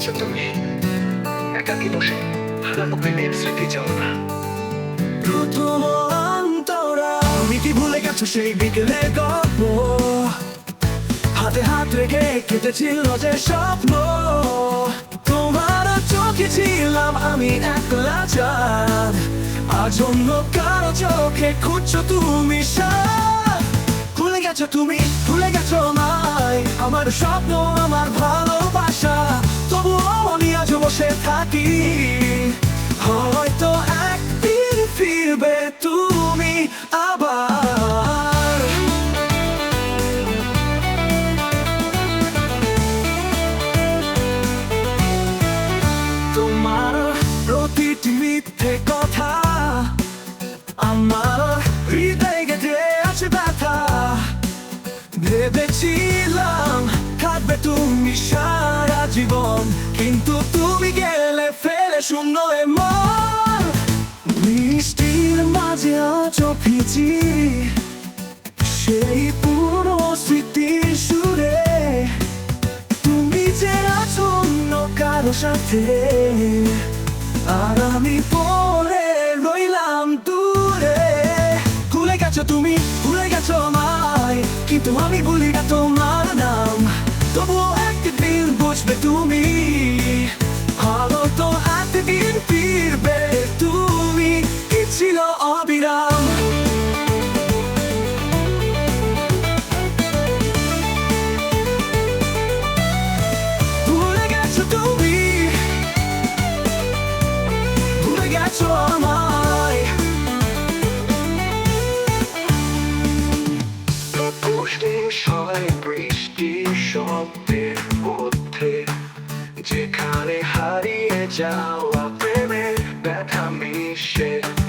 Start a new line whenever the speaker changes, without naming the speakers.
গেছো তুমি বসে প্রেমের স্মৃতি
তুমি কি ভুলে গেছো সেই বিকেলের গল্প? হাতে হাত রেখে কেটেছিল যে স্বপ্ন। তোমার চোখে ছিলাম আমি একলা চাঁদ। আজ অন্য কারও চোখে খুঁজছো তুমি ভুলে গেছো তুমি, ভুলে গেছো আমায়। আমার স্বপ্ন, আমার ভালোবাসা ভেবেছিলাম থাকবে তুমি সারা জীবন, কিন্তু তুমি গেলে ফেলে শূন্য মন। বৃষ্টির মাঝে আছো ভিজি সেই পুরো স্মৃতির সুরে। তুমি যে আছো অন্য কারও সাথে, আর আমি পরে কিন্তু আমি বলি না তোমার নাম। তবুও একদিন বুঝবে তুমি
সবাই বৃষ্টির শব্দের মধ্যে। যেখানে হারিয়ে যাওয়া প্রেমের ব্যথা মিশে।